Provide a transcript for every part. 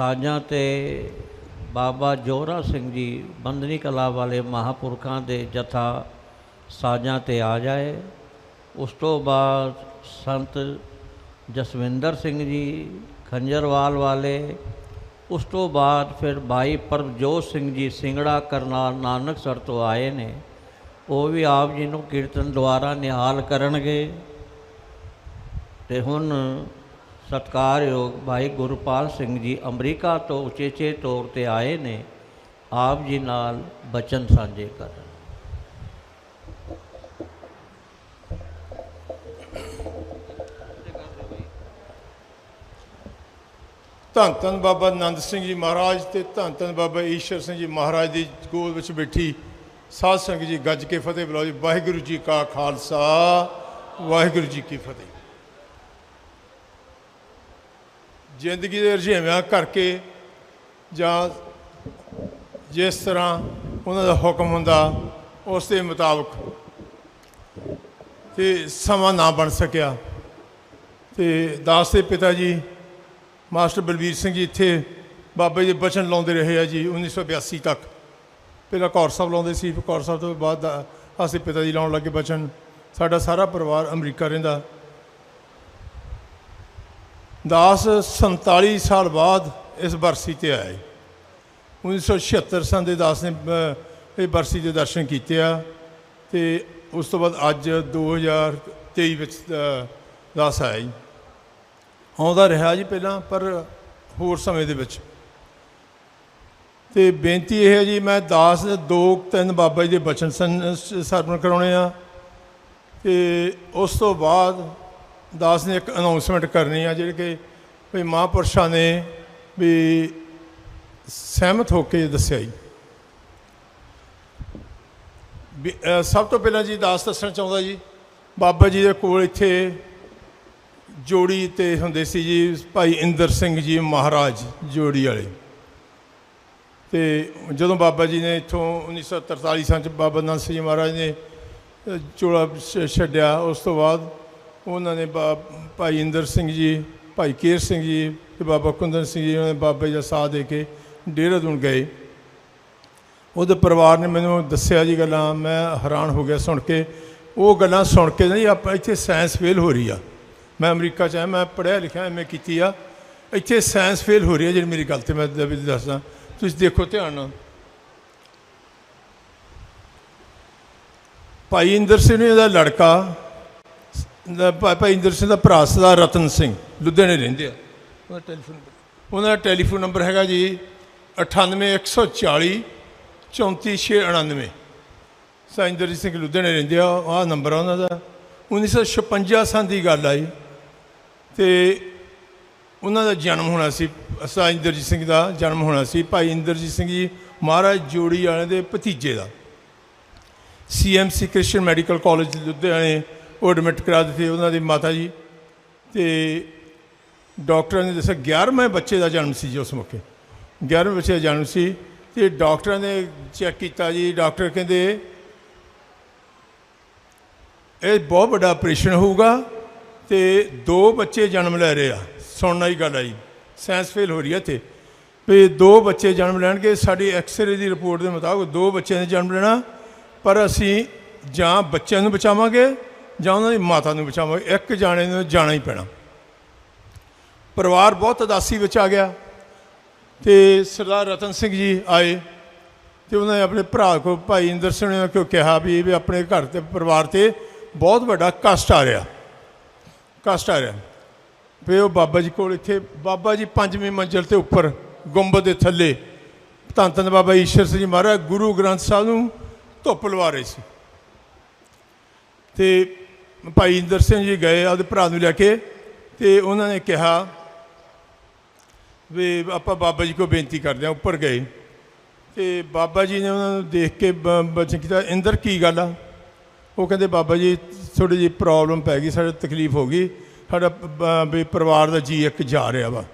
ਸਾਜਾਂ ਤੇ ਬਾਬਾ ਜੋਰਾ ਸਿੰਘ ਜੀ ਬੰਦਨੀ ਕਲਾ ਵਾਲੇ ਮਹਾਪੁਰਖਾਂ ਦੇ ਜਥਾ ਸਾਜਾਂ ਤੇ ਆ ਜਾਏ। ਉਸ ਤੋਂ ਬਾਅਦ ਸੰਤ ਜਸਵਿੰਦਰ ਸਿੰਘ ਜੀ ਖੰਜਰਵਾਲ ਵਾਲੇ, ਉਸ ਤੋਂ ਬਾਅਦ ਫਿਰ ਭਾਈ ਪਰਮਜੋਤ ਸਿੰਘ ਜੀ ਸਿੰਗੜਾ ਕਰਨਾਲ ਨਾਨਕਸਰ ਤੋਂ ਆਏ ਨੇ। ਉਹ ਵੀ ਆਪ ਜੀ ਨੂੰ ਕੀਰਤਨ ਦੁਆਰਾ ਨਿਹਾਲ ਕਰਨਗੇ। ਤੇ ਹੁਣ ਸਤਿਕਾਰਯੋਗ ਭਾਈ ਗੁਰਪਾਲ ਸਿੰਘ ਜੀ ਅਮਰੀਕਾ ਤੋਂ ਉਚੇਚੇ ਤੌਰ ਤੇ ਆਏ ਨੇ, ਆਪ ਜੀ ਨਾਲ ਬਚਨ ਸਾਂਝੇ ਕਰਨ। ਧੰਨ ਧੰਨ ਬਾਬਾ ਨੰਦ ਸਿੰਘ ਜੀ ਮਹਾਰਾਜ ਤੇ ਧੰਨ ਧੰਨ ਬਾਬਾ ਈਸ਼ਰ ਸਿੰਘ ਜੀ ਮਹਾਰਾਜ ਦੀ ਗੋਦ ਵਿੱਚ ਬੈਠੀ ਸਾਧ ਸੰਗਤ ਜੀ ਗੱਜ ਕੇ ਫਤਿਹ ਬੁਲਾਓ ਜੀ। ਵਾਹਿਗੁਰੂ ਜੀ ਕਾ ਖਾਲਸਾ, ਵਾਹਿਗੁਰੂ ਜੀ ਕੀ ਫਤਿਹ। ਜ਼ਿੰਦਗੀ ਦੇ ਰੁਝੇਵਿਆਂ ਕਰਕੇ ਜਾਂ ਜਿਸ ਤਰ੍ਹਾਂ ਉਹਨਾਂ ਦਾ ਹੁਕਮ ਹੁੰਦਾ, ਉਸ ਦੇ ਮੁਤਾਬਕ ਤੇ ਸਮਾਂ ਨਾ ਬਣ ਸਕਿਆ। ਤੇ ਦਾਸ ਦੇ ਪਿਤਾ ਜੀ, ਮਾਸਟਰ ਬਲਬੀਰ ਸਿੰਘ ਜੀ ਇੱਥੇ ਬਾਬਾ ਜੀ ਦੇ ਬਚਨ ਲਾਉਂਦੇ ਰਹੇ ਆ ਜੀ 1982 ਤੱਕ। ਪਹਿਲਾਂ ਕੌਰ ਸਾਹਿਬ ਲਾਉਂਦੇ ਸੀ, ਫਿਰ ਕੌਰ ਸਾਹਿਬ ਤੋਂ ਬਾਅਦ ਦਾ ਆਸੇ ਪਿਤਾ ਜੀ ਲਾਉਣ ਲੱਗੇ ਬਚਨ। ਸਾਡਾ ਸਾਰਾ ਪਰਿਵਾਰ ਅਮਰੀਕਾ ਰਹਿੰਦਾ। ਦਾਸ 47 ਸਾਲ ਬਾਅਦ ਇਸ ਬਰਸੀ ਤੇ ਆਏ। 1976 ਸੰਨ ਦੇ ਦਾਸ ਨੇ ਇਹ ਬਰਸੀ ਦੇ ਦਰਸ਼ਨ ਕੀਤੇ ਆ ਤੇ ਉਸ ਤੋਂ ਬਾਅਦ ਅੱਜ 2023 ਵਿੱਚ ਦਾਸ ਆਇਆ ਜੀ ਆਉਂਦਾ ਰਿਹਾ ਜੀ ਪਹਿਲਾਂ, ਪਰ ਹੋਰ ਸਮੇਂ ਦੇ ਵਿੱਚ। ਤੇ ਬੇਨਤੀ ਇਹ ਹੈ ਜੀ, ਮੈਂ ਦਾਸ ਦੇ ਦੋ ਤਿੰਨ ਬਾਬਾ ਜੀ ਦੇ ਬਚਨ ਸਰਵਣ ਕਰਾਉਣੇ ਆ। ਤੇ ਉਸ ਤੋਂ ਬਾਅਦ ਦਾਸ ਨੇ ਇੱਕ ਅਨਾਉਂਸਮੈਂਟ ਕਰਨੀ ਆ, ਜਿਹੜੇ ਕਿ ਵੀ ਮਹਾਂਪੁਰਸ਼ਾਂ ਨੇ ਵੀ ਸਹਿਮਤ ਹੋ ਕੇ ਦੱਸਿਆ ਜੀ। ਸਭ ਤੋਂ ਪਹਿਲਾਂ ਜੀ ਦਾਸ ਦੱਸਣਾ ਚਾਹੁੰਦਾ ਜੀ, ਬਾਬਾ ਜੀ ਦੇ ਕੋਲ ਇੱਥੇ ਜੋੜੀ ਤੇ ਹੁੰਦੇ ਸੀ ਜੀ, ਭਾਈ ਇੰਦਰ ਸਿੰਘ ਜੀ ਮਹਾਰਾਜ ਜੋੜੀ ਵਾਲੇ। ਤੇ ਜਦੋਂ ਬਾਬਾ ਜੀ ਨੇ ਇੱਥੋਂ 1943 ਸਾਲ ਚ ਬਾਬਾ ਨੰਦ ਸਿੰਘ ਜੀ ਮਹਾਰਾਜ ਨੇ ਚੋਲਾ ਛ- ਛੱਡਿਆ, ਉਸ ਤੋਂ ਬਾਅਦ ਉਹਨਾਂ ਨੇ ਬਾ- ਭਾਈ ਇੰਦਰ ਸਿੰਘ ਜੀ, ਭਾਈ ਕੇਰ ਸਿੰਘ ਜੀ ਤੇ ਬਾਬਾ ਕੁੰਦਨ ਸਿੰਘ ਜੀ ਉਹਨਾਂ ਨੇ ਬਾਬੇ ਦਾ ਸਾਥ ਦੇ ਕੇ ਡੇਰਾਦੂਨ ਗਏ। ਉਹਦੇ ਪਰਿਵਾਰ ਨੇ ਮੈਨੂੰ ਦੱਸਿਆ ਜੀ ਗੱਲਾਂ, ਮੈਂ ਹੈਰਾਨ ਹੋ ਗਿਆ ਸੁਣ ਕੇ। ਉਹ ਗੱਲਾਂ ਸੁਣ ਕੇ ਨਹੀਂ ਜੀ ਆਪਾਂ ਇੱਥੇ ਸਾਇੰਸ ਫੇਲ ਹੋ ਰਹੀ ਆ। ਮੈਂ ਅਮਰੀਕਾ ਚ ਆ ਮੈਂ ਪੜ੍ਹਿਆ ਲਿਖਿਆ ਐਵੇਂ ਕੀਤੀ ਆ। ਇੱਥੇ ਸਾਇੰਸ ਫੇਲ ਹੋ ਰਹੀ ਆ ਜਿਹੜੀ ਮੇਰੀ ਗੱਲ ਤੇ ਮੈਂ ਦੱਸਦਾ। ਤੁਸੀਂ ਦੇਖੋ ਧਿਆਨ ਨਾਲ। ਭਾਈ ਇੰਦਰ ਸਿੰਘ ਦਾ ਲੜਕਾ ਭਾਈ ਇੰਦਰ ਸਿੰਘ ਦਾ ਭਰਾ ਸਰਦਾਰ ਰਤਨ ਸਿੰਘ ਲੁਧਿਆਣੇ ਰਹਿੰਦੇ ਆ। ਉਹਦਾ ਟੈਲੀਫੋਨ ਉਹਨਾਂ ਦਾ ਟੈਲੀਫੋਨ ਨੰਬਰ ਹੈਗਾ ਜੀ 98140 34699 ਸਾਇੰਦਰਜੀਤ ਸਿੰਘ ਲੁਧਿਆਣੇ ਰਹਿੰਦੇ ਆ ਆਹ ਨੰਬਰ ਆ ਉਹਨਾਂ ਦਾ। 1956 ਸਾਲ ਦੀ ਗੱਲ ਆਈ ਤੇ ਉਹਨਾਂ ਦਾ ਜਨਮ ਹੋਣਾ ਸੀ ਸਾਈ ਇੰਦਰਜੀਤ ਸਿੰਘ ਦਾ ਜਨਮ ਹੋਣਾ ਸੀ। ਭਾਈ ਇੰਦਰਜੀਤ ਸਿੰਘ ਜੀ ਮਹਾਰਾਜ ਜੋੜੀ ਵਾਲੇ ਦੇ ਭਤੀਜੇ ਦਾ। ਸੀਐਮਸੀ ਕ੍ਰਿਸਚੀਅਨ ਮੈਡੀਕਲ ਕਾਲਜ ਲੁਧਿਆਣੇ ਉਹ ਐਡਮਿਟ ਕਰਾ ਦਿੱਤੇ ਉਹਨਾਂ ਦੀ ਮਾਤਾ ਜੀ। ਤੇ ਡਾਕਟਰਾਂ ਨੇ ਦੱਸਿਆ 11ਵੇਂ ਬੱਚੇ ਦਾ ਜਨਮ ਸੀ ਜੀ ਉਸ ਮੌਕੇ। 11ਵੇਂ ਬੱਚੇ ਦਾ ਜਨਮ ਸੀ ਤੇ ਡਾਕਟਰਾਂ ਨੇ ਚੈੱਕ ਕੀਤਾ ਜੀ। ਡਾਕਟਰ ਕਹਿੰਦੇ, ਇਹ ਬਹੁਤ ਵੱਡਾ ਆਪਰੇਸ਼ਨ ਹੋਊਗਾ ਤੇ ਦੋ ਬੱਚੇ ਜਨਮ ਲੈ ਰਹੇ ਆ। ਸੁਣਨ ਵਾਲੀ ਗੱਲ ਆ ਜੀ। ਸਾਇੰਸ ਫੇਲ ਹੋ ਰਹੀ ਹੈ ਇੱਥੇ। ਵੀ ਦੋ ਬੱਚੇ ਜਨਮ ਲੈਣਗੇ, ਸਾਡੀ ਐਕਸਰੇ ਦੀ ਰਿਪੋਰਟ ਦੇ ਮੁਤਾਬਕ ਦੋ ਬੱਚਿਆਂ ਨੇ ਜਨਮ ਲੈਣਾ, ਪਰ ਅਸੀਂ ਜਾਂ ਬੱਚਿਆਂ ਨੂੰ ਬਚਾਵਾਂਗੇ ਜਾਂ ਉਹਨਾਂ ਦੀ ਮਾਤਾ ਨੂੰ ਬਚਾਵਾਂਗੇ ਇੱਕ ਜਾਣੇ ਨੂੰ ਜਾਣਾ ਹੀ ਪੈਣਾ। ਪਰਿਵਾਰ ਬਹੁਤ ਉਦਾਸੀ ਵਿੱਚ ਆ ਗਿਆ ਤੇ ਸਰਦਾਰ ਰਤਨ ਸਿੰਘ ਜੀ ਆਏ ਤੇ ਉਹਨਾਂ ਨੇ ਆਪਣੇ ਭਰਾ ਕੋ ਭਾਈ ਇੰਦਰ ਸਿੰਘ ਨੇ ਕਿਉਂ ਕਿਹਾ ਵੀ ਵੀ ਆਪਣੇ ਘਰ ਤੇ ਪਰਿਵਾਰ ਤੇ ਬਹੁਤ ਵੱਡਾ ਕਸ਼ਟ ਆ ਰਿਹਾ। ਕਸ਼ਟ ਆ ਰਿਹਾ। ਵੀ ਉਹ ਬਾਬਾ ਜੀ ਕੋਲ ਇੱਥੇ, ਬਾਬਾ ਜੀ ਪੰਜਵੀਂ ਮੰਜ਼ਿਲ ਤੇ ਉੱਪਰ ਗੁੰਬਦ ਦੇ ਥੱਲੇ, ਧੰਨ ਧੰਨ ਬਾਬਾ ਈਸ਼ਰ ਸਿੰਘ ਜੀ ਮਹਾਰਾਜ ਗੁਰੂ ਗ੍ਰੰਥ ਸਾਹਿਬ ਨੂੰ ਧੁੱਪ ਲਵਾ ਰਹੇ ਸੀ। ਤੇ ਭਾਈ ਇੰਦਰ ਸਿੰਘ ਜੀ ਗਏ, ਆਪਦੇ ਭਰਾ ਨੂੰ ਲੈ ਕੇ ਤੇ ਉਹਨਾਂ ਨੇ ਕਿਹਾ ਵੀ ਆਪਾਂ ਬਾਬਾ ਜੀ ਕੋ ਬੇਨਤੀ ਕਰਦੇ ਹਾਂ, ਉੱਪਰ ਗਏ। ਤੇ ਬਾਬਾ ਜੀ ਨੇ ਉਹਨਾਂ ਨੂੰ ਦੇਖ ਕੇ ਬ- ਬਚਨ ਕੀਤਾ, ਇੰਦਰ ਕੀ ਗੱਲ ਆ? ਉਹ ਕਹਿੰਦੇ, ਬਾਬਾ ਜੀ ਥੋੜੀ ਜਿਹੀ ਪ੍ਰੋਬਲਮ ਪੈ ਗਈ, ਸਾਡੇ ਤਕਲੀਫ ਹੋ ਗਈ, ਸਾਡਾ ਵੀ ਪਰਿਵਾਰ ਦਾ ਜੀ ਇੱਕ ਜਾ ਰਿਹਾ ਵਾ।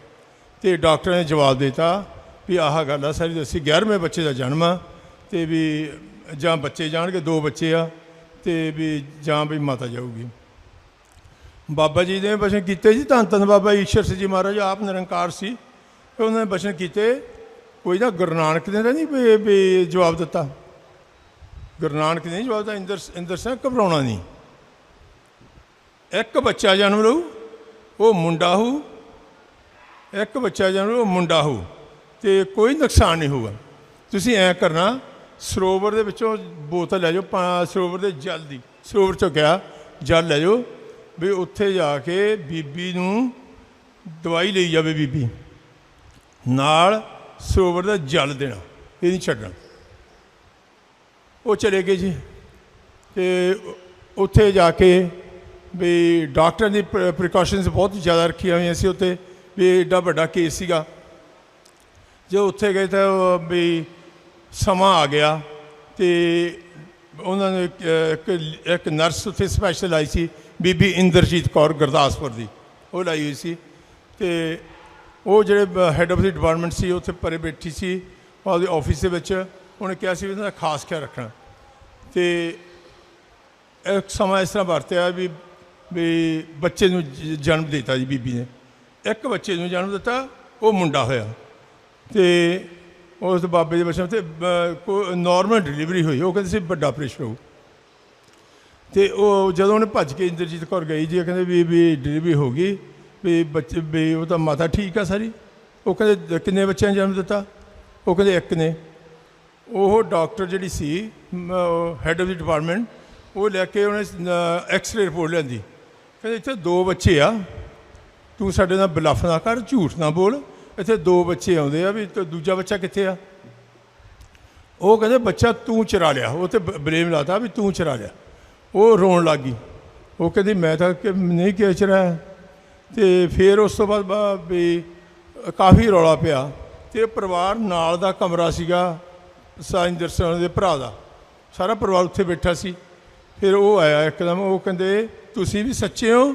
ਤੇ ਡਾਕਟਰ ਨੇ ਜਵਾਬ ਦਿੱਤਾ ਵੀ ਆਹ ਗੱਲ ਆ, ਸਾਰੀ ਦੱਸੀ 11ਵੇਂ ਬੱਚੇ ਦਾ ਜਨਮ ਆ ਤੇ ਵੀ ਜਾਂ ਬੱਚੇ ਜਾਣਗੇ, ਦੋ ਬੱਚੇ ਆ। ਤੇ ਵੀ ਜਾਂ ਵੀ ਮਾਤਾ ਜਾਊਗੀ। ਬਾਬਾ ਜੀ ਨੇ ਬਚਨ ਕੀਤੇ ਜੀ, ਧੰਨ ਧੰਨ ਬਾਬਾ ਈਸ਼ਰ ਸਿੰਘ ਜੀ ਮਹਾਰਾਜ, ਆਪ ਨਿਰੰਕਾਰ ਸੀ। ਫਿਰ ਉਹਨਾਂ ਨੇ ਬਚਨ ਕੀਤੇ, ਕੋਈ ਨਾ ਗੁਰੂ ਨਾਨਕ ਨੇ ਤਾਂ ਨਹੀਂ ਵੀ- ਜਵਾਬ ਦਿੱਤਾ। ਗੁਰੂ ਨਾਨਕ ਨੇ ਜਵਾਬ ਦਿੱਤਾ, ਇੰਦਰ ਇੰਦਰ ਸਿੰਘ ਘਬਰਾਉਣਾ ਨਹੀਂ। ਇੱਕ ਬੱਚਾ ਜਨਮ ਲਊ, ਉਹ ਮੁੰਡਾ ਹੋ ਇੱਕ ਬੱਚਾ ਜਨਮ ਲਊ ਮੁੰਡਾ ਹੋ ਤੇ ਕੋਈ ਨੁਕਸਾਨ ਨਹੀਂ ਹੋਊਗਾ। ਤੁਸੀਂ ਐ ਕਰਨਾ ਸਰੋਵਰ ਦੇ ਵਿੱਚੋਂ ਬੋਤਲ ਲੈ ਜਾਓ, ਪਾ- ਸਰੋਵਰ ਦੇ ਜਲ ਦੀ। ਸਰੋਵਰ ਚੋਂ ਕਿਹਾ, ਜਲ ਲੈ ਜਾਓ ਵੀ ਉੱਥੇ ਜਾ ਕੇ ਬੀਬੀ ਨੂੰ ਦਵਾਈ ਲਈ ਜਾਵੇ ਬੀਬੀ। ਨਾਲ ਸਰੋਵਰ ਦਾ ਜਲ ਦੇਣਾ, ਇਹ ਨਹੀਂ ਛੱਡਣਾ। ਉਹ ਚਲੇ ਗਏ ਜੀ ਤੇ ਉੱਥੇ ਜਾ ਕੇ ਵੀ ਡਾਕਟਰ ਨੇ ਪ੍ਰੀਕਾਸ਼ਨਸ ਬਹੁਤ ਜ਼ਿਆਦਾ ਰੱਖੀਆਂ ਹੋਈਆਂ ਸੀ ਉੱਥੇ, ਵੀ ਏਡਾ ਵੱਡਾ ਕੇਸ ਸੀਗਾ। ਜੋ ਉੱਥੇ ਗਏ ਤਾਂ ਵੀ ਸਮਾਂ ਆ ਗਿਆ ਤੇ ਉਹਨਾਂ ਨੇ ਇੱਕ- ਇੱਕ ਨਰਸ ਉੱਥੇ ਸਪੈਸ਼ਲ ਆਈ ਸੀ, ਬੀਬੀ ਇੰਦਰਜੀਤ ਕੌਰ ਗੁਰਦਾਸਪੁਰ ਦੀ। ਉਹ ਲਾਈ ਹੋਈ ਸੀ ਤੇ ਉਹ ਜਿਹੜੇ ਹੈੱਡ ਆਫ ਦੀ ਡਿਪਾਰਟਮੈਂਟ ਸੀ, ਉੱਥੇ ਪਰੇ ਬੈਠੀ ਸੀ ਉਹਦੇ ਆਫਿਸ ਦੇ ਵਿੱਚ। ਉਹਨੇ ਕਿਹਾ ਸੀ ਵੀ ਇਹਨਾਂ ਦਾ ਖਾਸ ਖਿਆਲ ਰੱਖਣਾ। ਤੇ ਇੱਕ ਸਮਾਂ ਇਸ ਤਰ੍ਹਾਂ ਵਰਤਿਆ ਵੀ ਵੀ ਬੱਚੇ ਨੂੰ ਜਨਮ ਦਿੱਤਾ ਜੀ ਬੀਬੀ ਨੇ। ਇੱਕ ਬੱਚੇ ਨੂੰ ਜਨਮ ਦਿੱਤਾ, ਉਹ ਮੁੰਡਾ ਹੋਇਆ। ਤੇ ਉਸ ਬਾਬੇ ਦੇ ਬਚਨ ਤੇ ਨਾਰਮਲ ਡਿਲੀਵਰੀ ਹੋਈ, ਉਹ ਕਹਿੰਦੇ ਸੀ ਵੱਡਾ ਆਪਰੇਸ਼ਨ ਹੋਊ। ਤੇ ਉਹ ਜਦੋਂ ਉਹਨੇ ਭੱਜ ਕੇ ਇੰਦਰਜੀਤ ਕੌਰ ਗਈ ਜੀ, ਉਹ ਕਹਿੰਦੇ ਵੀ ਵੀ ਡਿਲੀਵਰੀ ਹੋ ਗਈ, ਵੀ ਬੱਚੇ, ਵੀ ਉਹ ਤਾਂ ਮਾਤਾ ਠੀਕ ਆ ਸਾਰੀ। ਉਹ ਕਹਿੰਦੇ, ਕਿੰਨੇ ਬੱਚਿਆਂ ਨੂੰ ਜਨਮ ਦਿੱਤਾ? ਉਹ ਕਹਿੰਦੇ ਇੱਕ ਨੇ। ਉਹ ਡਾਕਟਰ ਜਿਹੜੀ ਸੀ ਹੈੱਡ ਆਫ ਦੀ ਡਿਪਾਰਟਮੈਂਟ ਉਹ ਲੈ ਕੇ ਉਹਨੇ ਐਕਸ-ਰੇ ਰਿਪੋਰਟ ਲਿਆਂਦੀ। ਕਹਿੰਦੇ, ਇੱਥੇ ਦੋ ਬੱਚੇ ਆ, ਤੂੰ ਸਾਡੇ ਨਾਲ ਬਲਫ ਨਾ ਕਰ, ਝੂਠ ਨਾ ਬੋਲ। ਇੱਥੇ ਦੋ ਬੱਚੇ ਆਉਂਦੇ ਆ ਵੀ ਤੇ ਦੂਜਾ ਬੱਚਾ ਕਿੱਥੇ ਆ? ਉਹ ਕਹਿੰਦੇ, ਬੱਚਾ ਤੂੰ ਚਰਾ ਲਿਆ। ਉਹ ਤੇ ਬਲੇਮ ਲਾਤਾ ਵੀ ਤੂੰ ਚਰਾ ਲਿਆ। ਉਹ ਰੋਣ ਲੱਗ ਗਈ। ਉਹ ਕਹਿੰਦੀ, ਮੈਂ ਤਾਂ ਕਿ, ਨਹੀਂ ਕਿ ਚਰਾਇਆ ਤੇ ਫਿਰ ਉਸ ਤੋਂ ਬਾਅਦ ਵੀ ਕਾਫੀ ਰੌਲਾ ਪਿਆ। ਤੇ ਪਰਿਵਾਰ ਨਾਲ ਦਾ ਕਮਰਾ ਸੀਗਾ ਸਾਇੰਦਰ ਸਿੰਘ ਦੇ ਭਰਾ ਦਾ। ਸਾਰਾ ਪਰਿਵਾਰ ਉੱਥੇ ਬੈਠਾ ਸੀ। ਫਿਰ ਉਹ ਆਇਆ ਇੱਕਦਮ। ਉਹ ਕਹਿੰਦੇ, ਤੁਸੀਂ ਵੀ ਸੱਚੇ ਹੋ।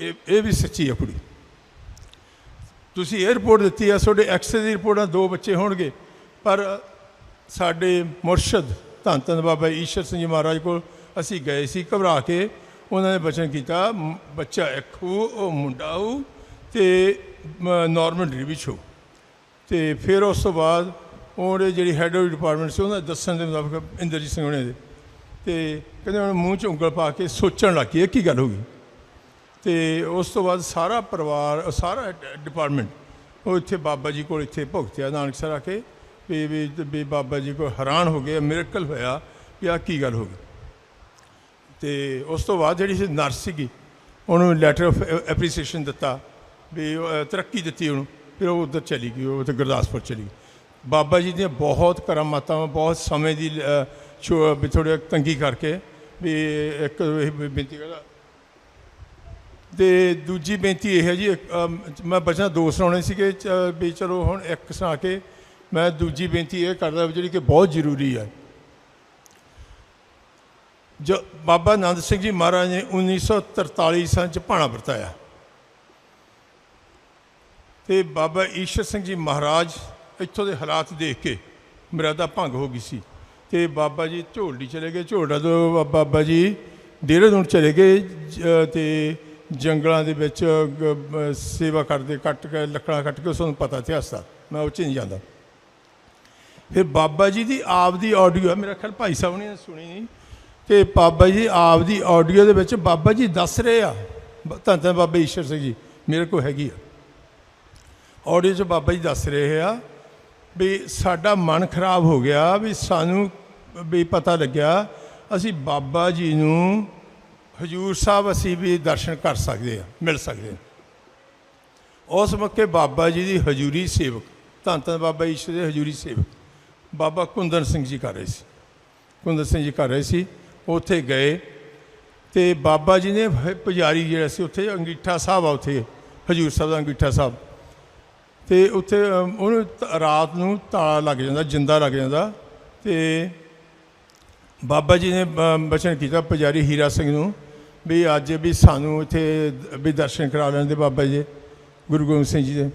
ਇਹ ਇਹ ਵੀ ਸੱਚੀ ਹੈ ਕੁੜੀ। ਤੁਸੀਂ ਇਹ ਦਿੱਤੀ ਆ, ਤੁਹਾਡੇ ਐਕਸਰੇ ਦੀ ਰਿਪੋਰਟ ਰਿਪੋਰਟਾਂ ਦੋ ਬੱਚੇ ਹੋਣਗੇ। ਪਰ ਸਾਡੇ ਮੁਰਸ਼ਦ ਧੰਨ ਧੰਨ ਬਾਬਾ ਈਸ਼ਰ ਸਿੰਘ ਜੀ ਮਹਾਰਾਜ ਕੋਲ ਅਸੀਂ ਗਏ ਸੀ ਘਬਰਾ ਕੇ। ਉਹਨਾਂ ਨੇ ਬਚਨ ਕੀਤਾ ਬੱਚਾ ਇੱਕ ਹੋ, ਉਹ ਮੁੰਡਾ ਹੋ ਤੇ ਨਾਰਮਲ ਡਿਲੀਵਰੀ ਹੋ। ਤੇ ਫਿਰ ਉਸ ਤੋਂ ਬਾਅਦ ਉਹਦੇ ਜਿਹੜੀ ਹੈਡ ਆਫ ਡਿਪਾਰਟਮੈਂਟ ਸੀ, ਉਹਨਾਂ ਦੇ ਦੱਸਣ ਦੇ ਮੁਤਾਬਕ ਇੰਦਰਜੀਤ ਸਿੰਘ ਉਹਨੇ ਦੇ। ਤੇ ਕਹਿੰਦੇ ਉਹਨੇ ਮੂੰਹ 'ਚ ਉਂਗਲ ਪਾ ਕੇ ਸੋਚਣ ਲੱਗ ਗਏ ਇਹ ਕੀ ਗੱਲ ਹੋ ਗਈ? ਤੇ ਉਸ ਤੋਂ ਬਾਅਦ ਸਾਰਾ ਪਰਿਵਾਰ ਸਾਰਾ ਡਿਪਾਰਟਮੈਂਟ ਉਹ ਇੱਥੇ ਬਾਬਾ ਜੀ ਕੋਲ ਇੱਥੇ ਭੁਗਤਿਆ ਨਾਨਕਸਰ ਆ ਕੇ ਵੀ ਵੀ ਬਾਬਾ ਜੀ ਕੋਲ ਹੈਰਾਨ ਹੋ ਗਏ ਮਿਰਕਲ ਹੋਇਆ ਕਿ ਆ ਕੀ ਗੱਲ ਹੋ ਗਈ। ਤੇ ਉਸ ਤੋਂ ਬਾਅਦ ਜਿਹੜੀ ਸੀ ਨਰਸ ਸੀਗੀ ਉਹਨੂੰ ਲੈਟਰ ਆਫ ਐਪਰੀਸੀਏਸ਼ਨ ਦਿੱਤਾ ਵੀ ਤਰੱਕੀ ਦਿੱਤੀ ਉਹਨੂੰ ਫਿਰ ਉਹ ਉੱਧਰ ਚਲੀ ਗਈ ਉਹ ਤੇ ਗੁਰਦਾਸਪੁਰ ਚਲੀ ਗਈ। ਬਾਬਾ ਜੀ ਦੀਆਂ ਬਹੁਤ ਕਰਾਮਾਤਾਂ ਬਹੁਤ ਸਮੇਂ ਦੀ ਅ, ਛੋ- ਤੰਗੀ ਕਰਕੇ ਵੀ ਇੱਕ ਇਹ ਬੇਨਤੀ ਕਰਦਾ ਤੇ ਦੂਜੀ ਬੇਨਤੀ ਇਹ ਹੈ ਜੀ ਇੱਕ, ਮੈਂ ਬਚਨਾ ਦੋ ਸੁਣਾਉਣੇ ਸੀਗੇ ਚ- ਵੀ ਚਲੋ ਹੁਣ ਇੱਕ ਸੁਣਾ ਕੇ ਮੈਂ ਦੂਜੀ ਬੇਨਤੀ ਇਹ ਕਰਦਾ ਜਿਹੜੀ ਕਿ ਬਹੁਤ ਜ਼ਰੂਰੀ ਹੈ ਜੋ ਬਾਬਾ ਆਨੰਦ ਸਿੰਘ ਜੀ ਮਹਾਰਾਜ ਨੇ 1943 ਸਾਲ ਚ ਭਾਣਾ ਵਰਤਾਇਆ। ਤੇ ਬਾਬਾ ਈਸ਼ਰ ਸਿੰਘ ਜੀ ਮਹਾਰਾਜ ਇੱਥੋਂ ਦੇ ਹਾਲਾਤ ਦੇਖ ਕੇ ਮਰਿਆਦਾ ਭੰਗ ਹੋ ਗਈ ਸੀ। ਤੇ ਬਾਬਾ ਜੀ ਝੋਲਡੀ ਚਲੇ ਗਏ ਝੋਲਡਾ ਤੋਂ ਬਾ- ਬਾਬਾ ਜੀ ਦੇਹਰਾਦੂਨ ਚਲੇ ਗਏ ਜ- ਤੇ ਜੰਗਲਾਂ ਦੇ ਵਿੱਚ ਸੇਵਾ ਕਰਦੇ, ਕੱਟ ਕੇ, ਲੱਕੜਾਂ ਕੱਟ ਕੇ ਉਸ ਨੂੰ ਪਤਾ ਇਤਿਹਾਸ ਦਾ ਮੈਂ ਉਹ 'ਚ ਨਹੀਂ ਜਾਂਦਾ। ਫਿਰ ਬਾਬਾ ਜੀ ਦੀ ਆਪ ਦੀ ਆਡੀਓ ਹੈ। ਮੇਰਾ ਖਿਆਲ ਭਾਈ ਸਾਹਿਬ ਨੇ ਸੁਣੀ ਨਹੀਂ। ਤੇ ਬਾਬਾ ਜੀ ਆਪ ਦੀ ਆਡੀਓ ਦੇ ਵਿੱਚ ਬਾਬਾ ਜੀ ਦੱਸ ਰਹੇ ਆ। ਬ- ਧੰਨ ਧੰਨ ਬਾਬਾ ਈਸ਼ਰ ਸਿੰਘ ਜੀ, ਮੇਰੇ ਕੋਲ ਹੈਗੀ ਆ। ਆਡੀਓ 'ਚ ਬਾਬਾ ਜੀ ਦੱਸ ਰਹੇ ਆ ਵੀ ਸਾਡਾ ਮਨ ਖਰਾਬ ਹੋ ਗਿਆ, ਵੀ ਸਾਨੂੰ ਵੀ ਪਤਾ ਲੱਗਿਆ, ਅਸੀਂ ਬਾਬਾ ਜੀ ਨੂੰ ਹਜੂਰ ਸਾਹਿਬ ਅਸੀਂ ਵੀ ਦਰਸ਼ਨ ਕਰ ਸਕਦੇ ਆ ਮਿਲ ਸਕਦੇ ਆ ਉਸ ਮੌਕੇ ਬਾਬਾ ਜੀ ਦੀ ਹਜੂਰੀ ਸੇਵਕ, ਧੰਨ ਧੰਨ ਬਾਬਾ ਈਸ਼ਰ ਦੇ ਹਜੂਰੀ ਸੇਵਕ, ਬਾਬਾ ਕੁੰਦਨ ਸਿੰਘ ਜੀ ਕਰ ਰਹੇ ਸੀ। ਕੁੰਦਨ ਸਿੰਘ ਜੀ ਕਰ ਰਹੇ ਸੀ, ਉੱਥੇ ਗਏ ਤੇ ਬਾਬਾ ਜੀ ਨੇ ਪੁਜਾਰੀ ਜਿਹੜਾ ਸੀ ਉੱਥੇ, ਅੰਗੀਠਾ ਸਾਹਿਬ ਆ ਉੱਥੇ, ਹਜੂਰ ਸਾਹਿਬ ਦਾ ਅੰਗੀਠਾ ਸਾਹਿਬ। ਤੇ ਉੱਥੇ ਉਹਨੂੰ ਰਾਤ ਨੂੰ ਤਾਲਾ ਲੱਗ ਜਾਂਦਾ, ਜਿੰਦਾ ਲੱਗ ਜਾਂਦਾ ਤੇ ਬਾਬਾ ਜੀ ਨੇ ਬਚਨ ਕੀਤਾ ਪੁਜਾਰੀ ਹੀਰਾ ਸਿੰਘ ਨੂੰ। ਵੀ ਅੱਜ ਵੀ ਸਾਨੂੰ ਇੱਥੇ ਵੀ ਦਰਸ਼ਨ ਕਰਾ ਲੈਂਦੇ ਬਾਬਾ ਜੀ ਗੁਰੂ ਗੋਬਿੰਦ ਸਿੰਘ ਜੀ ਦੇ।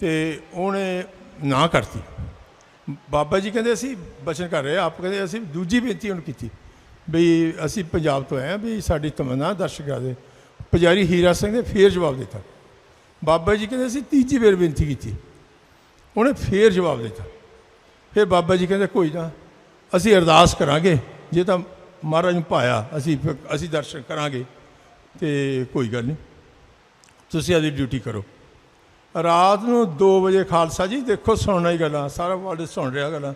ਤੇ ਉਹਨੇ ਨਾ ਕਰਤੀ। ਬਾਬਾ ਜੀ ਕਹਿੰਦੇ ਅਸੀਂ ਬਚਨ ਕਰ ਰਹੇ ਆਪ ਕਹਿੰਦੇ ਅਸੀਂ ਦੂਜੀ ਬੇਨਤੀ ਉਹਨੂੰ ਕੀਤੀ ਵੀ ਅਸੀਂ ਪੰਜਾਬ ਤੋਂ ਆਏ ਹਾਂ ਵੀ ਸਾਡੀ ਤਮੰਨਾ ਦਰਸ਼ਨ ਕਰਾ ਦੇ। ਪੁਜਾਰੀ ਹੀਰਾ ਸਿੰਘ ਨੇ ਫੇਰ ਜਵਾਬ ਦਿੱਤਾ। ਬਾਬਾ ਜੀ ਕਹਿੰਦੇ ਅਸੀਂ ਤੀਜੀ ਵਾਰ ਬੇਨਤੀ ਕੀਤੀ। ਉਹਨੇ ਫੇਰ ਜਵਾਬ ਦਿੱਤਾ। ਫਿਰ ਬਾਬਾ ਜੀ ਕਹਿੰਦੇ ਕੋਈ ਨਾ, ਅਸੀਂ ਅਰਦਾਸ ਕਰਾਂਗੇ, ਜੇ ਤਾਂ ਮਹਾਰਾਜ ਨੂੰ ਪਾਇਆ ਅਸੀਂ ਫਿਰ- ਅਸੀਂ ਦਰਸ਼ਨ ਕਰਾਂਗੇ ਤੇ ਕੋਈ ਗੱਲ ਨਹੀਂ। ਤੁਸੀਂ ਆਪਦੀ ਡਿਊਟੀ ਕਰੋ। ਰਾਤ ਨੂੰ 2 ਵਜੇ ਖਾਲਸਾ ਜੀ, ਦੇਖੋ ਸੁਣਨਾ ਹੀ ਗੱਲਾਂ, ਸਾਰਾ ਵਰਲਡ ਸੁਣ ਰਿਹਾ ਗੱਲਾਂ।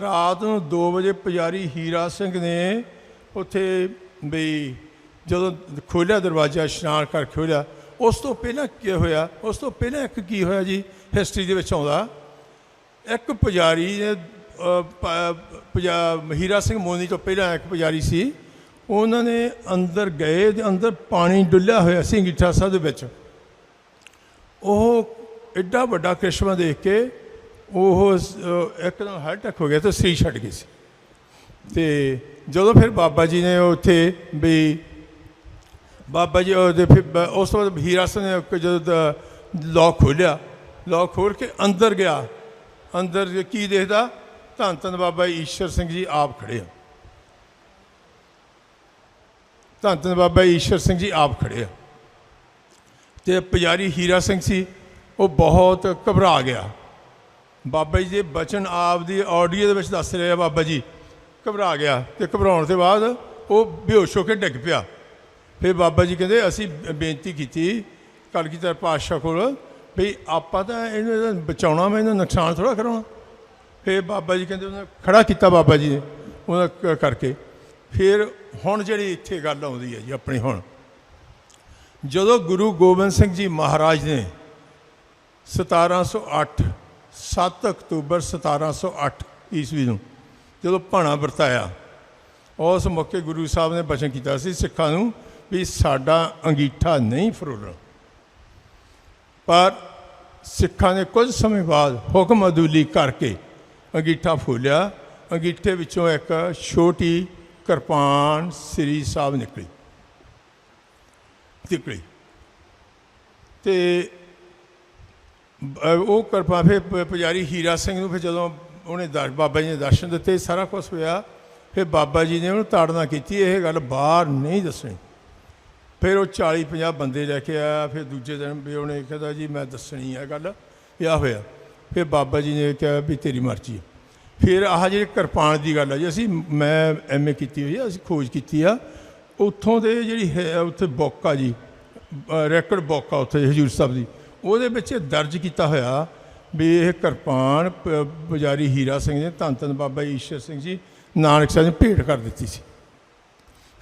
ਰਾਤ ਨੂੰ 2 ਵਜੇ ਪੁਜਾਰੀ ਹੀਰਾ ਸਿੰਘ ਨੇ ਉੱਥੇ ਬਈ ਜਦੋਂ ਖੋਲ੍ਹਿਆ ਦਰਵਾਜ਼ਾ, ਇਸ਼ਨਾਨ ਕਰ ਖੋਲ੍ਹਿਆ ਉਸ ਤੋਂ ਪਹਿਲਾਂ ਕੀ ਹੋਇਆ? ਉਸ ਤੋਂ ਪਹਿਲਾਂ ਇੱਕ ਕੀ ਹੋਇਆ ਜੀ? ਹਿਸਟਰੀ ਦੇ ਵਿੱਚ ਆਉਂਦਾ, ਇੱਕ ਪੁਜਾਰੀ ਨੇ ਹੀਰਾ ਸਿੰਘ ਮੋਨੀ ਤੋਂ ਪਹਿਲਾਂ ਇੱਕ ਪੁਜਾਰੀ ਸੀ। ਉਹਨਾਂ ਨੇ ਅੰਦਰ ਗਏ ਤੇ ਅੰਦਰ ਪਾਣੀ ਡੁੱਲਿਆ ਹੋਇਆ ਸੀ ਅੰਗੀਠਾ ਸਾਹਿਬ ਦੇ ਵਿੱਚ। ਉਹ ਐਡਾ ਵੱਡਾ ਕ੍ਰਿਸ਼ਮਾ ਦੇਖ ਕੇ ਉਹ ਇੱਕਦਮ ਹਾਰਟ ਅਟੈਕ ਹੋ ਗਿਆ ਤੇ ਸਰੀਰ ਛੱਡ ਗਈ ਸੀ। ਤੇ ਜਦੋਂ ਫਿਰ ਬਾਬਾ ਜੀ ਨੇ ਉੱਥੇ ਵੀ ਬਾਬਾ ਜੀ ਉਹਦੇ ਫਿਰ ਉਸ ਤੋਂ ਬਾਅਦ ਹੀਰਾ ਸਿੰਘ ਨੇ ਜਦੋਂ ਲੋਕ ਖੋਲਿਆ ਲੋਕ ਖੋਲ ਕੇ ਅੰਦਰ ਗਿਆ। ਅੰਦਰ ਕੀ ਦੇਖਦਾ? ਧੰਨ ਧੰਨ ਬਾਬਾ ਈਸ਼ਰ ਸਿੰਘ ਜੀ ਆਪ ਖੜੇ ਆ। ਧੰਨ ਧੰਨ ਬਾਬਾ ਈਸ਼ਰ ਸਿੰਘ ਜੀ ਆਪ ਖੜੇ ਆ। ਤੇ ਪੁਜਾਰੀ ਹੀਰਾ ਸਿੰਘ ਸੀ, ਉਹ ਬਹੁਤ ਘਬਰਾ ਗਿਆ। ਬਾਬਾ ਜੀ ਦੇ ਬਚਨ ਆਪ ਦੀ ਆਡੀਓ ਦੇ ਵਿੱਚ ਦੱਸ ਰਹੇ ਆ ਬਾਬਾ ਜੀ। ਘਬਰਾ ਗਿਆ ਤੇ ਘਬਰਾਉਣ ਤੋਂ ਬਾਅਦ ਉਹ ਬੇਹੋਸ਼ ਹੋ ਕੇ ਡਿੱਗ ਪਿਆ। ਫਿਰ ਬਾਬਾ ਜੀ ਕਹਿੰਦੇ, ਅਸੀਂ ਬੇਨਤੀ ਕੀਤੀ ਕਲਗੀਧਰ ਪਾਤਸ਼ਾਹ ਕੋਲ ਵੀ ਆਪਾਂ ਤਾਂ ਇਹਨੂੰ ਬਚਾਉਣਾ ਮੈਂ ਇਹਨੂੰ ਨੁਕਸਾਨ ਥੋੜਾ ਕਰਾਉਣਾ। ਫਿਰ ਬਾਬਾ ਜੀ ਕਹਿੰਦੇ ਉਹਨਾਂ ਖੜਾ ਕੀਤਾ ਬਾਬਾ ਜੀ ਨੇ, ਉਹਨਾਂ ਕ- ਕਰਕੇ। ਫਿਰ ਹੁਣ ਜਿਹੜੀ ਇੱਥੇ ਗੱਲ ਆਉਂਦੀ ਹੈ ਜੀ ਆਪਣੀ ਹੁਣ। ਜਦੋਂ ਗੁਰੂ ਗੋਬਿੰਦ ਸਿੰਘ ਜੀ ਮਹਾਰਾਜ ਨੇ 1708 7 ਅਕਤੂਬਰ 1708 ਈਸਵੀ ਨੂੰ ਜਦੋਂ ਭਾਣਾ ਵਰਤਾਇਆ, ਉਸ ਮੌਕੇ ਗੁਰੂ ਸਾਹਿਬ ਨੇ ਬਚਨ ਕੀਤਾ ਸੀ ਸਿੱਖਾਂ ਨੂੰ ਵੀ ਸਾਡਾ ਅੰਗੀਠਾ ਨਹੀਂ ਫਰੋਲਣਾ। ਪਰ ਸਿੱਖਾਂ ਨੇ ਕੁਝ ਸਮੇਂ ਬਾਅਦ ਹੁਕਮ ਅਦੂਲੀ ਕਰਕੇ ਅੰਗੀਠਾ ਫੋਲਿਆ। ਅੰਗੀਠੇ ਵਿੱਚੋਂ ਇੱਕ ਛੋਟੀ ਕਿਰਪਾਨ ਸ੍ਰੀ ਸਾਹਿਬ ਨਿਕਲੀ। ਨਿਕਲੀ। ਤੇ ਉਹ ਕਿਰਪਾ ਫਿਰ ਪੁਜਾਰੀ ਹੀਰਾ ਸਿੰਘ ਨੂੰ ਫਿਰ ਜਦੋਂ ਉਹਨੇ ਦਰ ਬਾਬਾ ਜੀ ਨੇ ਦਰਸ਼ਨ ਦਿੱਤੇ, ਸਾਰਾ ਕੁਝ ਹੋਇਆ। ਫਿਰ ਬਾਬਾ ਜੀ ਨੇ ਉਹਨੂੰ ਤਾੜਨਾ ਕੀਤੀ, ਇਹ ਗੱਲ ਬਾਹਰ ਨਹੀਂ ਦੱਸਣੀ। ਫਿਰ ਉਹ 40 50 ਬੰਦੇ ਲੈ ਕੇ ਆਇਆ। ਫਿਰ ਦੂਜੇ ਦਿਨ ਵੀ ਉਹਨੇ ਕਹਿੰਦਾ ਜੀ, ਮੈਂ ਦੱਸਣੀ ਹੈ ਗੱਲ ਇਹ ਹੋਇਆ। ਫਿਰ ਬਾਬਾ ਜੀ ਨੇ ਕਿਹਾ ਵੀ ਤੇਰੀ ਮਰਜ਼ੀ ਹੈ। ਫਿਰ ਆਹ ਜਿਹੜੀ ਕਿਰਪਾਨ ਦੀ ਗੱਲ ਆ ਜੀ, ਅਸੀਂ ਮੈਂ ਐਮਏ ਕੀਤੀ ਹੋਈ ਹੈ ਅਸੀਂ ਖੋਜ ਕੀਤੀ ਆ। ਉੱਥੋਂ ਦੇ ਜਿਹੜੀ ਹੈ, ਉੱਥੇ ਬੁੱਕ ਆ ਜੀ ਰੈਕਡ ਬੁੱਕ ਆ ਉੱਥੇ ਹਜੂਰ ਸਾਹਿਬ ਦੀ, ਉਹਦੇ ਵਿੱਚ ਇਹ ਦਰਜ ਕੀਤਾ ਹੋਇਆ ਵੀ ਇਹ ਕਿਰਪਾਨ ਪ- ਹੀਰਾ ਸਿੰਘ ਨੇ, ਧੰਨ ਧੰਨ ਬਾਬਾ ਈਸ਼ਰ ਸਿੰਘ ਜੀ, ਨਾਨਕ ਸਾਹਿਬ ਨੇ ਭੇਟ ਕਰ ਦਿੱਤੀ ਸੀ।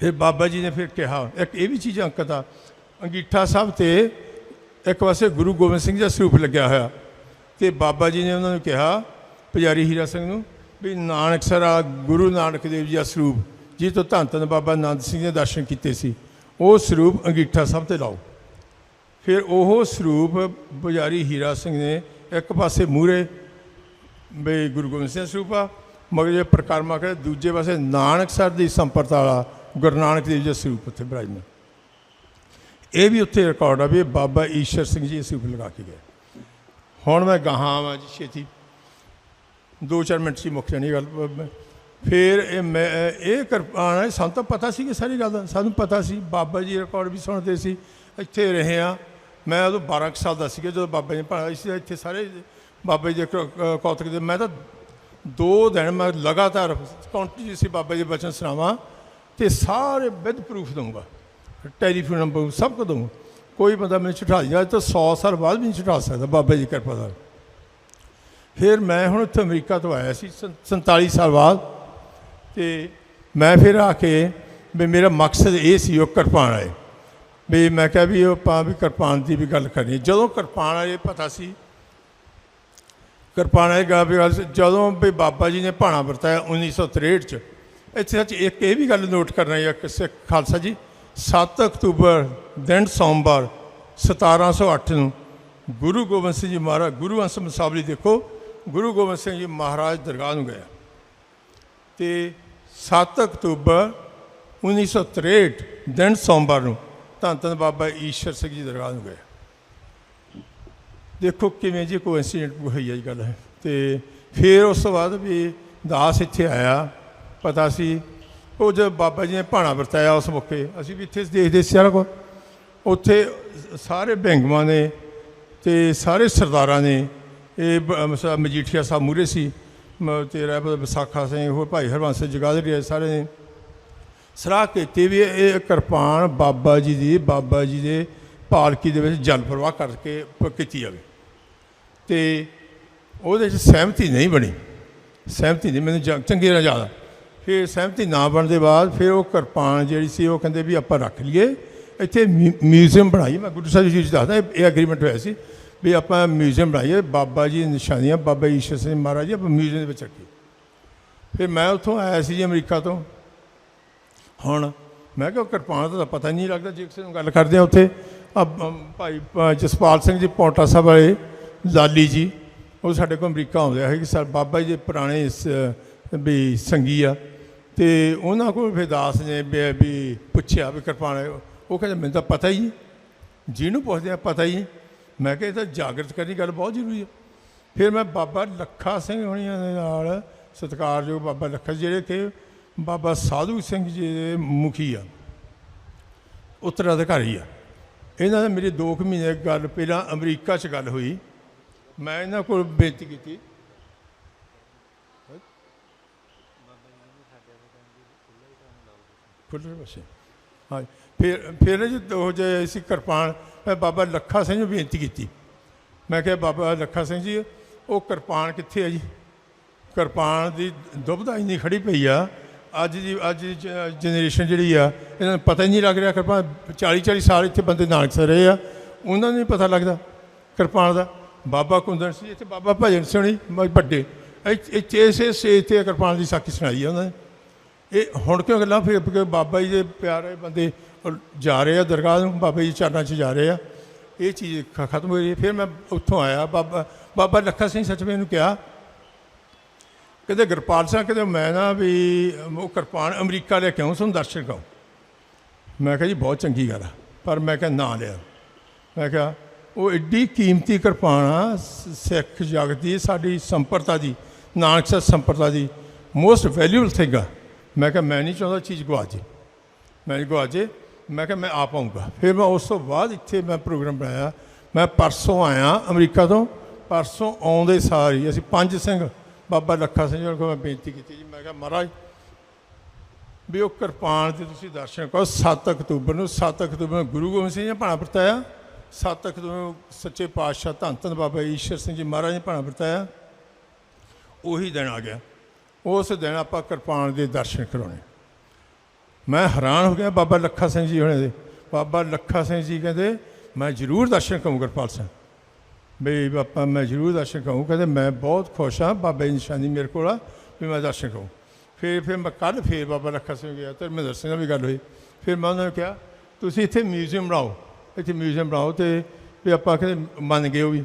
ਫਿਰ ਬਾਬਾ ਜੀ ਨੇ ਫਿਰ ਕਿਹਾ, ਇੱਕ ਇਹ ਵੀ ਚੀਜ਼ ਅੰਕਤ ਆ, ਅੰਗੀਠਾ ਸਾਹਿਬ ਤੇ ਇੱਕ ਪਾਸੇ ਗੁਰੂ ਗੋਬਿੰਦ ਸਿੰਘ ਜੀ ਦਾ ਸਰੂਪ ਲੱਗਿਆ ਹੋਇਆ। ਤੇ ਬਾਬਾ ਜੀ ਨੇ ਉਹਨਾਂ ਨੂੰ ਕਿਹਾ, ਪੁਜਾਰੀ ਹੀਰਾ ਸਿੰਘ ਨੂੰ, ਵੀ ਨਾਨਕ ਸਰਾ ਗੁਰੂ ਨਾਨਕ ਦੇਵ ਜੀ ਦਾ ਸਰੂਪ ਜੀ ਤੋਂ ਧੰਨ ਧੰਨ ਬਾਬਾ ਆਨੰਦ ਸਿੰਘ ਨੇ ਦਰਸ਼ਨ ਕੀਤੇ ਸੀ, ਉਹ ਸਰੂਪ ਅੰਗੀਠਾ ਸਾਹਿਬ ਤੇ ਲਾਓ। ਫਿਰ ਉਹ ਸਰੂਪ ਪੁਜਾਰੀ ਹੀਰਾ ਸਿੰਘ ਨੇ ਇੱਕ ਪਾਸੇ ਮੂਰੇ ਬਈ ਗੁਰੂ ਗੋਬਿੰਦ ਸਿੰਘ ਸਰੂਪ ਆ, ਮਗਰ ਜੇ ਪ੍ਰਕਰਮਾ ਕਰੇ, ਦੂਜੇ ਪਾਸੇ ਨਾਨਕ ਸਰ ਦੀ ਸੰਪਰਤਾ ਵਾਲਾ ਗੁਰੂ ਨਾਨਕ ਦੇਵ ਜੀ ਦਾ ਸਰੂਪ ਉੱਥੇ ਬਿਰਾਜਮਾਨ। ਇਹ ਵੀ ਉੱਥੇ ਰਿਕਾਰਡ ਆ ਵੀ ਬਾਬਾ ਈਸ਼ਰ ਸਿੰਘ ਜੀ ਇਹ ਸਰੂਪ ਲਗਾ ਕੇ ਗਏ। ਹੁਣ ਮੈਂ ਗਾਹਾਂ ਆਵਾਂ ਜੀ ਛੇਤੀ। ਦੋ ਚਾਰ ਮਿੰਟ ਸੀ ਮੁੱਕ ਜਾਣੀ ਗੱਲ। ਫਿਰ ਇਹ ਮੈਂ, ਇਹ ਕਿਰਪਾਨ ਹੈ ਸਾਨੂੰ ਤਾਂ ਪਤਾ ਸੀ ਕਿ ਸਾਰੀ ਗੱਲ ਦਾ। ਸਾਨੂੰ ਪਤਾ ਸੀ, ਬਾਬਾ ਜੀ ਰਿਕਾਰਡ ਵੀ ਸੁਣਦੇ ਸੀ, ਇੱਥੇ ਰਹੇ ਆ। ਮੈਂ ਉਦੋਂ 12 ਕੁ ਸਾਲ ਦਾ ਸੀਗਾ ਜਦੋਂ ਬਾਬਾ ਜੀ ਪੜ੍ਹਾਇਆ ਸੀ, ਇੱਥੇ ਸਾਰੇ ਬਾਬਾ ਜੀ ਦੇ ਕ- ਕ- ਕੌਤਕ ਦੇ। ਮੈਂ ਤਾਂ ਦੋ ਦਿਨ ਮੈਂ ਲਗਾਤਾਰ ਕੰਟੀਨਿਊ ਸੀ, ਬਾਬਾ ਜੀ ਦੇ ਬਚਨ ਸੁਣਾਵਾਂ ਤੇ ਸਾਰੇ ਵਿਦ ਪ੍ਰੂਫ ਦਊਂਗਾ। ਟੈਲੀਫੋਨ ਨੰਬਰ ਸਭ ਕੁਝ ਦਊਂਗਾ। ਕੋਈ ਬੰਦਾ ਮੈਨੂੰ ਝੁਠਾ ਦਿਆ ਤਾਂ 100 ਸਾਲ ਬਾਅਦ ਵੀ ਨਹੀਂ ਝੁਠਾ ਸਕਦਾ ਬਾਬਾ ਜੀ ਦੀ ਕਿਰਪਾ ਨਾਲ ਫਿਰ ਮੈਂ ਹੁਣ ਉੱਥੇ ਅਮਰੀਕਾ ਤੋਂ ਆਇਆ ਸੀ ਸੰ- 47 ਸਾਲ ਬਾਅਦ ਤੇ ਮੈਂ ਫਿਰ ਆ ਕੇ ਵੀ ਮੇਰਾ ਮਕਸਦ ਇਹ ਸੀ ਉਹ ਕਿਰਪਾਨ ਆਏ ਵੀ ਮੈਂ ਕਿਹਾ ਵੀ ਉਹ ਆਪਾਂ ਵੀ ਕਿਰਪਾਨ ਦੀ ਵੀ ਗੱਲ ਕਰਨੀ ਹੈ। ਜਦੋਂ ਕਿਰਪਾਨ ਆਏ ਪਤਾ ਸੀ ਕਿਰਪਾਨ ਆਏ ਗਾ ਵੀ ਗੱਲ ਸੀ, ਜਦੋਂ ਵੀ ਬਾਬਾ ਜੀ ਨੇ ਭਾਣਾ ਵਰਤਾਇਆ 1963 ਚ ਇੱਥੇ ਸੱਚ ਇੱਕ ਇਹ ਵੀ ਗੱਲ ਨੋਟ ਕਰਨਾ ਹੈ ਕਿ ਸਿੱਖ ਖਾਲਸਾ ਜੀ 7 ਅਕਤੂਬਰ, ਦਿਨ ਸੋਮਵਾਰ 1708 ਨੂੰ ਗੁਰੂ ਗੋਬਿੰਦ ਸਿੰਘ ਜੀ ਮਹਾਰਾਜ, ਗੁਰੂ ਅੰਸ਼ ਮਸਾਬਲੀ ਦੇਖੋ, ਗੁਰੂ ਗੋਬਿੰਦ ਸਿੰਘ ਜੀ ਮਹਾਰਾਜ ਦਰਗਾਹ ਨੂੰ ਗਏ। ਤੇ 7 ਅਕਤੂਬਰ 1963 ਦਿਨ ਸੋਮਵਾਰ ਨੂੰ ਧੰਨ ਧੰਨ ਬਾਬਾ ਈਸ਼ਰ ਸਿੰਘ ਜੀ ਦਰਗਾਹ ਨੂੰ ਗਏ। ਦੇਖੋ ਕਿਵੇਂ ਜੀ ਕੋਈ ਇਨਸੀਡੈਂਟ ਹੋਈ ਹੈ ਜੀ ਗੱਲ। ਹੈ ਤੇ ਫਿਰ ਉਸ ਤੋਂ ਬਾਅਦ ਵੀ ਦਾਸ ਇੱਥੇ ਆਇਆ, ਪਤਾ ਸੀ ਉਹ ਜਦ ਬਾਬਾ ਜੀ ਨੇ ਭਾਣਾ ਵਰਤਾਇਆ ਉਸ ਮੌਕੇ, ਅਸੀਂ ਵੀ ਇੱਥੇ ਦੇਖਦੇ ਸੀ ਸਾਰਾ ਕੁਛ। ਉੱਥੇ ਸਾਰੇ ਭਿੰਗਮਾਂ ਨੇ ਤੇ ਸਾਰੇ ਸਰਦਾਰਾਂ ਨੇ, ਇਹ ਮਜੀਠੀਆ ਸਾਹਿਬ ਮੂਰੇ ਸੀ। ਮ- ਤੇ ਰਹਿ ਵਿਸਾਖਾ ਸਿੰਘ, ਹੋਰ ਭਾਈ ਹਰਵੰਸ ਜਗਾਦਰੀ ਸਾਰੇ ਨੇ। ਸਲਾਹ ਕੀਤੀ ਵੀ ਇਹ ਕਿਰਪਾਨ ਬਾਬਾ ਜੀ ਦੀ, ਬਾਬਾ ਜੀ ਦੇ ਪਾਲਕੀ ਦੇ ਵਿੱਚ ਜਲ ਪ੍ਰਵਾਹ ਕਰਕੇ ਕੀਤੀ ਜਾਵੇ। ਤੇ ਉਹਦੇ 'ਚ ਸਹਿਮਤੀ ਨਹੀਂ ਬਣੀ। ਸਹਿਮਤੀ ਨਹੀਂ, ਮੈਨੂੰ ਜਾਂ- ਚੰਗੀ ਤਰ੍ਹਾਂ ਯਾਦ ਫਿਰ ਸਹਿਮਤੀ ਨਾ ਬਣਨ ਦੇ ਬਾਅਦ ਫਿਰ ਉਹ ਕਿਰਪਾਨ ਜਿਹੜੀ ਸੀ ਉਹ ਕਹਿੰਦੇ ਵੀ ਆਪਾਂ ਰੱਖ ਲਈਏ। ਇੱਥੇ ਮਿਊ- ਮਿਊਜ਼ੀਅਮ ਬਣਾਈਏ ਮੈਂ ਗੁਰੂ ਸਾਹਿਬ ਜੀ ਦੱਸਦਾ, ਇਹ- ਐਗਰੀਮੈਂਟ ਹੋਇਆ ਸੀ ਵੀ ਆਪਾਂ ਮਿਊਜ਼ੀਅਮ ਬਣਾਈਏ, ਬਾਬਾ ਜੀ ਨਿਸ਼ਾਨੀਆਂ, ਬਾਬਾ ਈਸ਼ਰ ਸਿੰਘ ਮਹਾਰਾਜ ਜੀ, ਆਪਾਂ ਮਿਊਜ਼ੀਅਮ ਦੇ ਵਿੱਚ ਰੱਖੀਏ। ਫਿਰ ਮੈਂ ਉੱਥੋਂ ਆਇਆ ਸੀ ਜੀ ਅਮਰੀਕਾ ਤੋਂ। ਹੁਣ ਮੈਂ ਕਿਹਾ ਉਹ ਕਿਰਪਾਨ ਦਾ ਤਾਂ ਪਤਾ ਨਹੀਂ ਲੱਗਦਾ ਜੇ ਕਿਸੇ ਨੂੰ ਗੱਲ ਕਰਦੇ ਆ ਉੱਥੇ। ਆ ਭਾਈ ਪ- ਜਸਪਾਲ ਸਿੰਘ ਜੀ ਪੌਂਟਾ ਸਾਹਿਬ ਵਾਲੇ, ਲਾਲੀ ਜੀ, ਉਹ ਸਾਡੇ ਕੋਲ ਅਮਰੀਕਾ ਆਉਂਦੇ ਆ ਕਿ ਸਰ ਬਾਬਾ ਜੀ ਦੇ ਪੁਰਾਣੇ ਵੀ ਸੰਗੀ ਆ। ਤੇ ਉਹਨਾਂ ਕੋਲ ਫਿਰ ਦਾਸ ਨੇ ਵੀ- ਪੁੱਛਿਆ ਵੀ ਕਿਰਪਾਨ ਉਹ ਕਹਿੰਦੇ, ਮੈਨੂੰ ਤਾਂ ਪਤਾ ਹੀ ਜਿਹਨੂੰ ਪੁੱਛਦੇ ਆ, ਪਤਾ ਹੀ ਮੈਂ ਕਿਹਾ, ਇਹ ਤਾਂ ਜਾਗਰਤ ਕਰਨੀ ਗੱਲ ਬਹੁਤ ਜ਼ਰੂਰੀ ਹੈ। ਫਿਰ ਮੈਂ ਬਾਬਾ ਲੱਖਾ ਸਿੰਘ ਹੋਣੀਆਂ ਦੇ ਨਾਲ ਸਤਿਕਾਰਯੋਗ ਬਾਬਾ ਲੱਖਾ ਜਿਹੜੇ ਕਿ ਬਾਬਾ ਸਾਧੂ ਸਿੰਘ ਜੀ ਦੇ ਮੁਖੀ ਆ। ਉੱਤਰਾਧਿਕਾਰੀ ਆ। ਇਹਨਾਂ ਨਾਲ ਮੇਰੀ 2 ਮਹੀਨੇ ਗੱਲ ਪਹਿਲਾਂ ਅਮਰੀਕਾ 'ਚ ਗੱਲ ਹੋਈ। ਮੈਂ ਇਹਨਾਂ ਕੋਲ ਬੇਨਤੀ ਕੀਤੀ ਖੁੱਲ੍ਹੇ ਪਾਸੇ। ਹਾਂ, ਫਿਰ ਫਿਰ ਜੀ ਉਹ ਜੇ ਅਸੀਂ ਕਿਰਪਾਨ, ਮੈਂ ਬਾਬਾ ਲੱਖਾ ਸਿੰਘ ਨੂੰ ਬੇਨਤੀ ਕੀਤੀ। ਮੈਂ ਕਿਹਾ, ਬਾਬਾ ਲੱਖਾ ਸਿੰਘ ਜੀ, ਉਹ ਕਿਰਪਾਨ ਕਿੱਥੇ ਹੈ ਜੀ? ਕਿਰਪਾਨ ਦੀ ਦੁਬਦਾ ਇੰਨੀ ਖੜੀ ਪਈ ਆ। ਅੱਜ ਦੀ ਅੱਜ ਦੀ ਜਨਰੇਸ਼ਨ ਜਿਹੜੀ ਆ, ਇਹਨਾਂ ਨੂੰ ਪਤਾ ਹੀ ਨਹੀਂ ਲੱਗ ਰਿਹਾ ਕਿਰਪਾਨ 40 40 ਸਾਲ ਇੱਥੇ ਬੰਦੇ ਨਾਨਕ ਸਰ ਰਹੇ ਆ। ਉਹਨਾਂ ਨੂੰ ਨਹੀਂ ਪਤਾ ਲੱਗਦਾ ਕਿਰਪਾਨ ਦਾ। ਬਾਬਾ ਕੁੰਦਨ ਸੀ ਇੱਥੇ ਬਾਬਾ ਭਜਨ ਸਿੰਘ ਮ- ਵੱਡੇ। ਇੱਥੇ ਇਸੇ ਸਟੇਜ ਤੇ ਕਿਰਪਾਨ ਦੀ ਸਾਖੀ ਸੁਣਾਈ ਆ ਉਹਨਾਂ ਨੇ। ਇਹ ਹੁਣ ਕਿਉਂ ਗੱਲਾਂ ਫਿਰ ਕਿ ਬਾਬਾ ਜੀ ਦੇ ਪਿਆਰੇ ਬੰਦੇ ਜਾ ਰਹੇ ਆ ਦਰਗਾਹ ਨੂੰ, ਬਾਬਾ ਜੀ ਚਰਨਾਂ 'ਚ ਜਾ ਰਹੇ ਆ। ਇਹ ਚੀਜ਼ ਖਤਮ ਹੋ ਰਹੀ ਫਿਰ ਮੈਂ ਉੱਥੋਂ ਆਇਆ, ਬਾਬਾ ਬਾਬਾ ਲੱਖਾ ਸਿੰਘ ਸੱਚਵੇਂ ਨੂੰ ਕਿਹਾ, ਕਹਿੰਦੇ ਗੁਰਪਾਲ ਸਿੰਘ, ਕਹਿੰਦੇ ਮੈਂ ਨਾ ਵੀ ਉਹ ਕਿਰਪਾਨ ਅਮਰੀਕਾ ਲੈ ਕੇ ਆਉਂ, ਤੁਹਾਨੂੰ ਦਰਸ਼ਨ ਕਰਾਉਂ। ਮੈਂ ਕਿਹਾ ਜੀ, ਬਹੁਤ ਚੰਗੀ ਗੱਲ ਆ, ਪਰ ਮੈਂ ਕਿਹਾ ਨਾ ਲਿਆ। ਮੈਂ ਕਿਹਾ, ਉਹ ਐਡੀ ਕੀਮਤੀ ਕਿਰਪਾਨ ਆ ਸ- ਸਿੱਖ ਜਗਤ ਦੀ, ਸਾਡੀ ਸੰਪਰਤਾ ਦੀ ਨਾਨਕ ਸਾਹਿਬ ਸੰਪਰਤਾ ਦੀ ਮੋਸਟ ਵੈਲਿਊਬਲ ਥਿੰਗ ਆ। ਮੈਂ ਕਿਹਾ, ਮੈਂ ਨਹੀਂ ਚਾਹੁੰਦਾ ਚੀਜ਼ ਗਵਾ ਜੇ ਮੈਂ ਨਹੀਂ ਗਵਾ ਜੇ ਮੈਂ ਕਿਹਾ, ਮੈਂ ਆ ਪਾਉਂਗਾ ਫਿਰ ਮੈਂ ਉਸ ਤੋਂ ਬਾਅਦ ਇੱਥੇ ਮੈਂ ਪ੍ਰੋਗਰਾਮ ਬਣਾਇਆ। ਮੈਂ ਪਰਸੋਂ ਆਇਆ ਅਮਰੀਕਾ ਤੋਂ। ਪਰਸੋਂ ਆਉਂਦੇ ਸਾਰ ਹੀ ਅਸੀਂ ਪੰਜ ਸਿੰਘ, ਬਾਬਾ ਲੱਖਾ ਸਿੰਘ ਜੀ ਕੋਲ ਮੈਂ ਬੇਨਤੀ ਕੀਤੀ ਜੀ। ਮੈਂ ਕਿਹਾ, ਮਹਾਰਾਜ, ਵੀ ਉਹ ਕਿਰਪਾਨ ਦੇ ਤੁਸੀਂ ਦਰਸ਼ਨ ਕਰੋ। 7 ਅਕਤੂਬਰ ਨੂੰ 7 ਅਕਤੂਬਰ ਨੂੰ ਗੁਰੂ ਗੋਬਿੰਦ ਸਿੰਘ ਜੀ ਨੇ ਭਾਣਾ ਵਰਤਾਇਆ। 7 ਅਕਤੂਬਰ ਨੂੰ ਸੱਚੇ ਪਾਤਸ਼ਾਹ ਧੰਨ ਧੰਨ ਬਾਬਾ ਈਸ਼ਰ ਸਿੰਘ ਜੀ ਮਹਾਰਾਜ ਨੇ ਭਾਣਾ ਵਰਤਾਇਆ। ਉਹੀ ਦਿਨ ਆ ਗਿਆ। ਉਸ ਦਿਨ ਆਪਾਂ ਕਿਰਪਾਨ ਦੇ ਦਰਸ਼ਨ ਕਰਾਉਣੇ। ਮੈਂ ਹੈਰਾਨ ਹੋ ਗਿਆ ਬਾਬਾ ਲੱਖਾ ਸਿੰਘ ਜੀ ਹੁਣੇ ਦੇ। ਬਾਬਾ ਲੱਖਾ ਸਿੰਘ ਜੀ ਕਹਿੰਦੇ, ਮੈਂ ਜ਼ਰੂਰ ਦਰਸ਼ਨ ਕਰਾਂ ਕਿਰਪਾਲ ਸਿੰਘ। ਬਈ ਬਾਪਾ ਮੈਂ ਜ਼ਰੂਰ ਦਰਸ਼ਨ ਕਰਾਂ। ਕਹਿੰਦੇ, ਮੈਂ ਬਹੁਤ ਖੁਸ਼ ਹਾਂ ਬਾਬਾ ਦੀ ਨਿਸ਼ਾਨੀ ਮੇਰੇ ਕੋਲ ਆ, ਵੀ ਮੈਂ ਦਰਸ਼ਨ ਕਰਾਂ। ਫਿਰ ਫਿਰ ਮੈਂ ਕੱਲ੍ਹ ਫਿਰ ਬਾਬਾ ਲੱਖਾ ਸਿੰਘ ਗਿਆ ਤੇ ਮੈਂ ਦਰਸ਼ਨ ਨਾਲ ਵੀ ਗੱਲ ਹੋਈ। ਫਿਰ ਮੈਂ ਉਹਨਾਂ ਨੂੰ ਕਿਹਾ, ਤੁਸੀਂ ਇੱਥੇ ਮਿਊਜ਼ੀਅਮ ਬਣਾਓ। ਇੱਥੇ ਮਿਊਜ਼ੀਅਮ ਬਣਾਓ ਤੇ ਵੀ ਆਪਾਂ ਕਹਿੰਦੇ ਮੰਨ ਗਏ ਉਹ ਵੀ।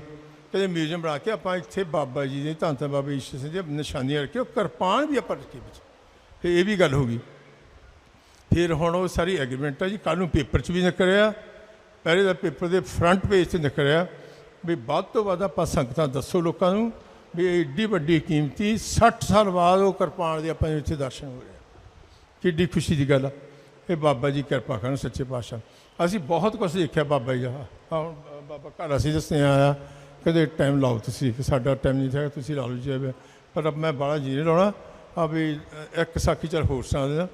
ਕਹਿੰਦੇ ਮਿਊਜ਼ੀਅਮ ਬਣਾ ਕੇ ਆਪਾਂ ਇੱਥੇ ਬਾਬਾ ਜੀ ਦੇ, ਧੰਨ ਧੰਨ ਬਾਬਾ ਈਸ਼ਰ ਸਿੰਘ ਦੀ ਨਿਸ਼ਾਨੀਆਂ ਰੱਖਿਓ ਕਿਰਪਾਨ ਵੀ ਆਪਾਂ ਰੱਖੀ ਵਿੱਚ। ਫਿਰ ਇਹ ਵੀ ਗੱਲ ਹੋ ਗਈ। ਫਿਰ ਹੁਣ ਉਹ ਸਾਰੀ ਐਗਰੀਮੈਂਟ ਆ ਜੀ ਕੱਲ ਨੂੰ ਪੇਪਰ 'ਚ ਵੀ ਨਿਕਲਿਆ, ਪਹਿਲੇ ਦਾ ਪੇਪਰ ਦੇ ਫਰੰਟ ਪੇਜ ਤੇ ਨਿਕਲਿਆ ਵੀ ਵੱਧ ਤੋਂ ਵੱਧ ਆਪਾਂ ਸੰਗਤਾਂ ਦੱਸੋ ਲੋਕਾਂ ਨੂੰ ਵੀ ਏਡੀ ਵੱਡੀ ਕੀਮਤੀ 60 ਸਾਲ ਬਾਅਦ ਉਹ ਕਿਰਪਾਨ ਦੇ ਆਪਾਂ ਇੱਥੇ ਦਰਸ਼ਨ ਹੋ ਰਿਹਾ। ਕਿੱਡੀ ਖੁਸ਼ੀ ਦੀ ਗੱਲ ਆ। ਇਹ ਬਾਬਾ ਜੀ ਕਿਰਪਾ ਕਰਨ ਸੱਚੇ ਪਾਤਸ਼ਾਹ। ਅਸੀਂ ਬਹੁਤ ਕੁਝ ਦੇਖਿਆ ਬਾਬਾ ਜੀ ਦਾ। ਆਹ ਹੁਣ ਬਾਬਾ ਘਰ ਅਸੀਂ ਦੱਸਣੇ ਆਇਆ। ਕਦੇ ਟਾਈਮ ਲਾਓ ਤੁਸੀਂ, ਕਿ ਸਾਡਾ ਟਾਈਮ ਨਹੀਂ ਹੈਗਾ, ਤੁਸੀਂ ਲਾ ਲਓ ਜੀ, ਪਰ ਅਬ ਮੈਂ ਬਾਹਲਾ ਜੀ ਨਹੀਂ ਲਾਉਣਾ ਆ ਵੀ ਇੱਕ ਸਾਖੀ ਚਲ ਹੋਰ ਸੁਣਾ ਦੇਣਾ।